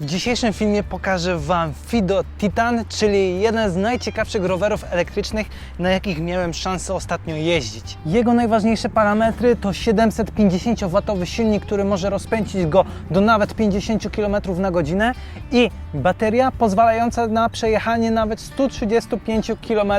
W dzisiejszym filmie pokażę Wam Fido Titan, czyli jeden z najciekawszych rowerów elektrycznych, na jakich miałem szansę ostatnio jeździć. Jego najważniejsze parametry to 750W silnik, który może rozpędzić go do nawet 50 km na godzinę i bateria pozwalająca na przejechanie nawet 135 km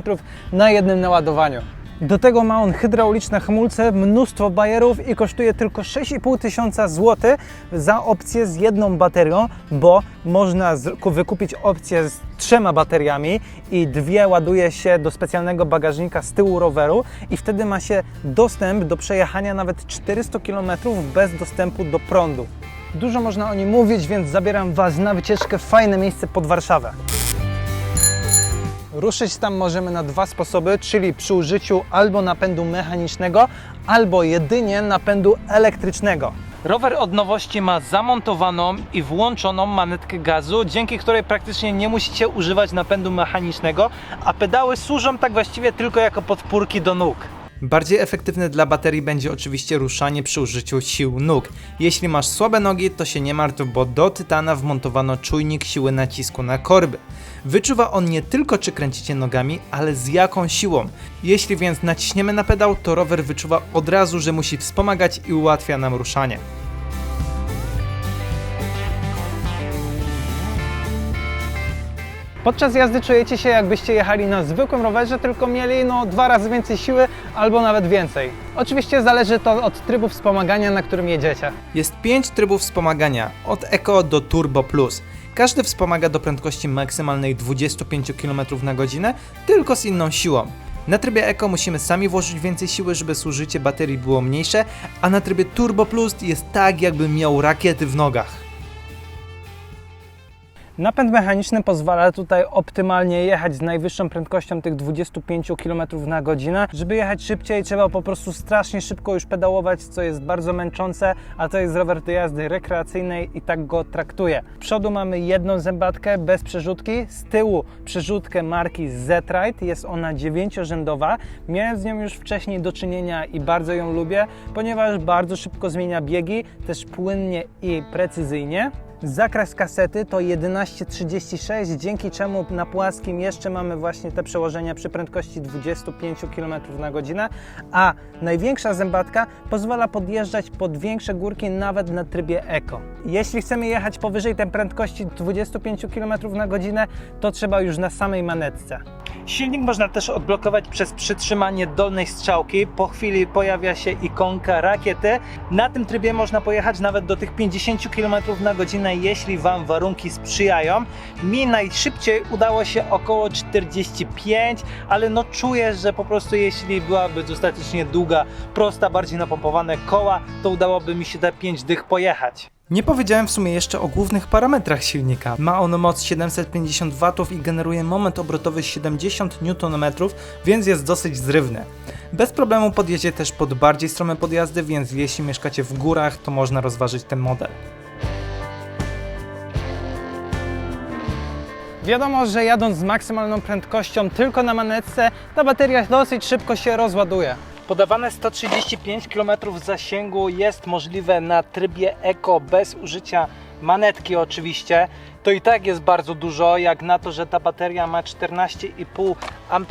na jednym naładowaniu. Do tego ma on hydrauliczne hamulce, mnóstwo bajerów i kosztuje tylko 6,5 tysiąca złotych za opcję z jedną baterią, bo można wykupić opcję z trzema bateriami i dwie ładuje się do specjalnego bagażnika z tyłu roweru i wtedy ma się dostęp do przejechania nawet 400 km bez dostępu do prądu. Dużo można o nim mówić, więc zabieram Was na wycieczkę w fajne miejsce pod Warszawę. Ruszyć tam możemy na dwa sposoby, czyli przy użyciu albo napędu mechanicznego, albo jedynie napędu elektrycznego. Rower od nowości ma zamontowaną i włączoną manetkę gazu, dzięki której praktycznie nie musicie używać napędu mechanicznego, a pedały służą tak właściwie tylko jako podpórki do nóg. Bardziej efektywne dla baterii będzie oczywiście ruszanie przy użyciu sił nóg. Jeśli masz słabe nogi, to się nie martw, bo do Tytana wmontowano czujnik siły nacisku na korby. Wyczuwa on nie tylko czy kręcicie nogami, ale z jaką siłą. Jeśli więc naciśniemy na pedał, to rower wyczuwa od razu, że musi wspomagać i ułatwia nam ruszanie. Podczas jazdy czujecie się jakbyście jechali na zwykłym rowerze, tylko mieli no dwa razy więcej siły albo nawet więcej. Oczywiście zależy to od trybu wspomagania, na którym jedziecie. Jest 5 trybów wspomagania, od Eco do Turbo Plus. Każdy wspomaga do prędkości maksymalnej 25 km na godzinę, tylko z inną siłą. Na trybie Eco musimy sami włożyć więcej siły, żeby zużycie baterii było mniejsze, a na trybie Turbo Plus jest tak, jakby miał rakiety w nogach. Napęd mechaniczny pozwala tutaj optymalnie jechać z najwyższą prędkością tych 25 km na godzinę. Żeby jechać szybciej, trzeba po prostu strasznie szybko już pedałować, co jest bardzo męczące, a to jest rower do jazdy rekreacyjnej i tak go traktuję. Z przodu mamy jedną zębatkę bez przerzutki, z tyłu przerzutkę marki Z-Ride, jest ona dziewięciorzędowa. Miałem z nią już wcześniej do czynienia i bardzo ją lubię, ponieważ bardzo szybko zmienia biegi, też płynnie i precyzyjnie. Zakres kasety to 1136, dzięki czemu na płaskim jeszcze mamy właśnie te przełożenia przy prędkości 25 km na godzinę, a największa zębatka pozwala podjeżdżać pod większe górki nawet na trybie Eco. Jeśli chcemy jechać powyżej tej prędkości 25 km na godzinę, to trzeba już na samej manetce. Silnik można też odblokować przez przytrzymanie dolnej strzałki. Po chwili pojawia się ikonka rakiety. Na tym trybie można pojechać nawet do tych 50 km na godzinę, jeśli Wam warunki sprzyjają. Mi najszybciej udało się około 45, ale no czuję, że po prostu jeśli byłaby dostatecznie długa, prosta, bardziej napompowane koła, to udałoby mi się te 5 dych pojechać. Nie powiedziałem w sumie jeszcze o głównych parametrach silnika. Ma on moc 750 W i generuje moment obrotowy 70 Nm, więc jest dosyć zrywny. Bez problemu podjedzie też pod bardziej strome podjazdy, więc jeśli mieszkacie w górach, to można rozważyć ten model. Wiadomo, że jadąc z maksymalną prędkością tylko na manetce, ta bateria dosyć szybko się rozładuje. Podawane 135 km zasięgu jest możliwe na trybie Eco bez użycia manetki oczywiście. To i tak jest bardzo dużo, jak na to, że ta bateria ma 14,5 Ah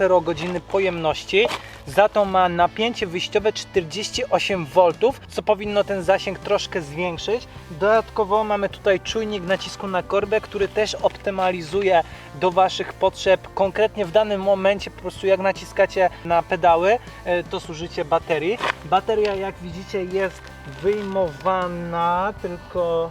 pojemności. Za to ma napięcie wyjściowe 48 V, co powinno ten zasięg troszkę zwiększyć. Dodatkowo mamy tutaj czujnik nacisku na korbę, który też optymalizuje do Waszych potrzeb. Konkretnie w danym momencie, po prostu jak naciskacie na pedały, e, to zużycie baterii. Bateria, jak widzicie, jest wyjmowana, tylko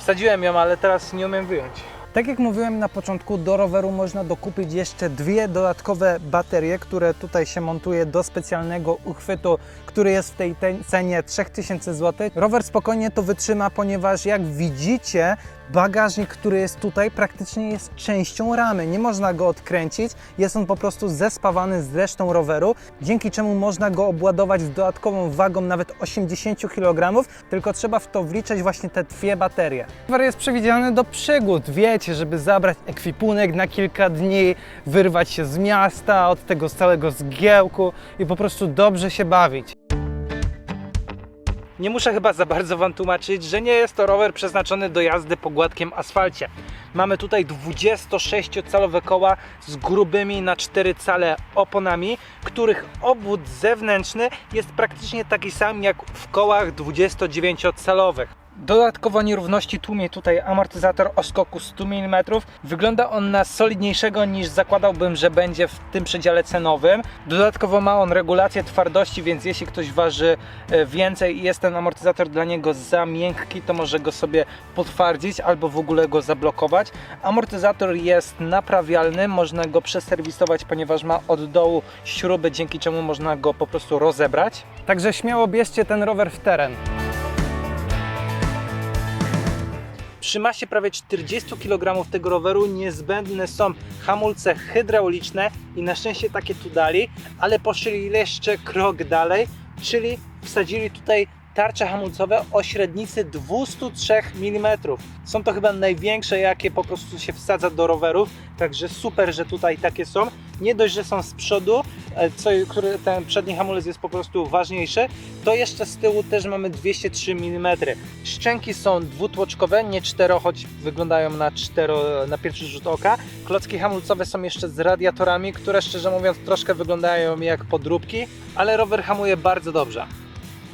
wsadziłem ją, ale teraz nie umiem wyjąć. Tak jak mówiłem na początku, do roweru można dokupić jeszcze dwie dodatkowe baterie, które tutaj się montuje do specjalnego uchwytu, który jest w tej te- cenie 3000 zł. Rower spokojnie to wytrzyma, ponieważ jak widzicie, bagażnik, który jest tutaj, praktycznie jest częścią ramy. Nie można go odkręcić, jest on po prostu zespawany z resztą roweru, dzięki czemu można go obładować z dodatkową wagą nawet 80 kg, tylko trzeba w to wliczyć właśnie te dwie baterie. Rower jest przewidziany do przygód, wiecie, żeby zabrać ekwipunek na kilka dni, wyrwać się z miasta, od tego całego zgiełku i po prostu dobrze się bawić. Nie muszę chyba za bardzo Wam tłumaczyć, że nie jest to rower przeznaczony do jazdy po gładkim asfalcie. Mamy tutaj 26-calowe koła z grubymi na 4 cale oponami, których obwód zewnętrzny jest praktycznie taki sam jak w kołach 29-calowych. Dodatkowo nierówności tłumie tutaj amortyzator o skoku 100 mm. Wygląda on na solidniejszego niż zakładałbym, że będzie w tym przedziale cenowym. Dodatkowo ma on regulację twardości, więc jeśli ktoś waży e, więcej i jest ten amortyzator dla niego za miękki, to może go sobie potwardzić albo w ogóle go zablokować. Amortyzator jest naprawialny, można go przeserwisować, ponieważ ma od dołu śruby, dzięki czemu można go po prostu rozebrać. Także śmiało bierzcie ten rower w teren. Przy masie prawie 40 kg tego roweru niezbędne są hamulce hydrauliczne i na szczęście takie tu dali, ale poszli jeszcze krok dalej, czyli wsadzili tutaj tarcze hamulcowe o średnicy 203 mm. Są to chyba największe, jakie po prostu się wsadza do rowerów, także super, że tutaj takie są. Nie dość, że są z przodu, co, który ten przedni hamulec jest po prostu ważniejszy, to jeszcze z tyłu też mamy 203 mm. Szczęki są dwutłoczkowe, nie cztero, choć wyglądają na cztero na pierwszy rzut oka. Klocki hamulcowe są jeszcze z radiatorami, które szczerze mówiąc troszkę wyglądają jak podróbki, ale rower hamuje bardzo dobrze.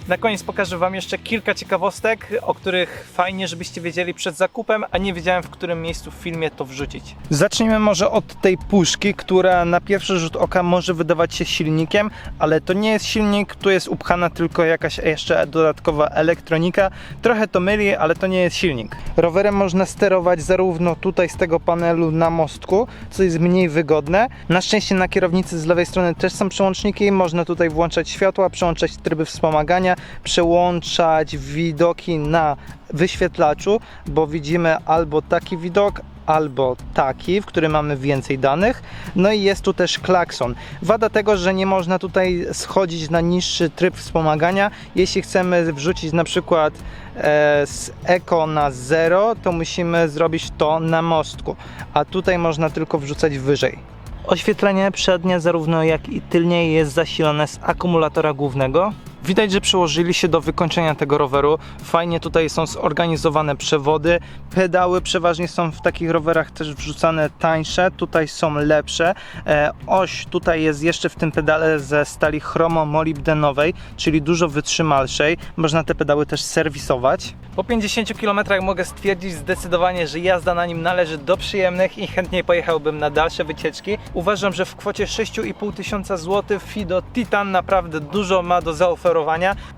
Na koniec pokażę Wam jeszcze kilka ciekawostek, o których fajnie, żebyście wiedzieli przed zakupem, a nie wiedziałem w którym miejscu w filmie to wrzucić. Zacznijmy może od tej puszki, która na pierwszy rzut oka może wydawać się silnikiem, ale to nie jest silnik, tu jest upchana tylko jakaś jeszcze dodatkowa elektronika. Trochę to myli, ale to nie jest silnik. Rowerem można sterować zarówno tutaj z tego panelu na mostku, co jest mniej wygodne. Na szczęście na kierownicy z lewej strony też są przełączniki, można tutaj włączać światła, przełączać tryby wspomagania, przełączać widoki na wyświetlaczu, bo widzimy albo taki widok, albo taki, w którym mamy więcej danych. No i jest tu też klakson. Wada tego, że nie można tutaj schodzić na niższy tryb wspomagania. Jeśli chcemy wrzucić na przykład e, z Eco na 0, to musimy zrobić to na mostku, a tutaj można tylko wrzucać wyżej. Oświetlenie przednie, zarówno jak i tylnie, jest zasilane z akumulatora głównego. Widać, że przyłożyli się do wykończenia tego roweru. Fajnie tutaj są zorganizowane przewody. Pedały przeważnie są w takich rowerach też wrzucane tańsze, tutaj są lepsze. E, oś tutaj jest jeszcze w tym pedale ze stali chromomolibdenowej, czyli dużo wytrzymalszej. Można te pedały też serwisować. Po 50 km mogę stwierdzić zdecydowanie, że jazda na nim należy do przyjemnych i chętniej pojechałbym na dalsze wycieczki. Uważam, że w kwocie 6,5 tysiąca złotych Fido Titan naprawdę dużo ma do zaoferowania,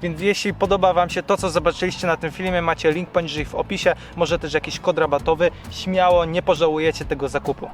więc jeśli podoba Wam się to, co zobaczyliście na tym filmie, macie link poniżej w opisie, może też jakiś kod rabatowy, śmiało nie pożałujecie tego zakupu.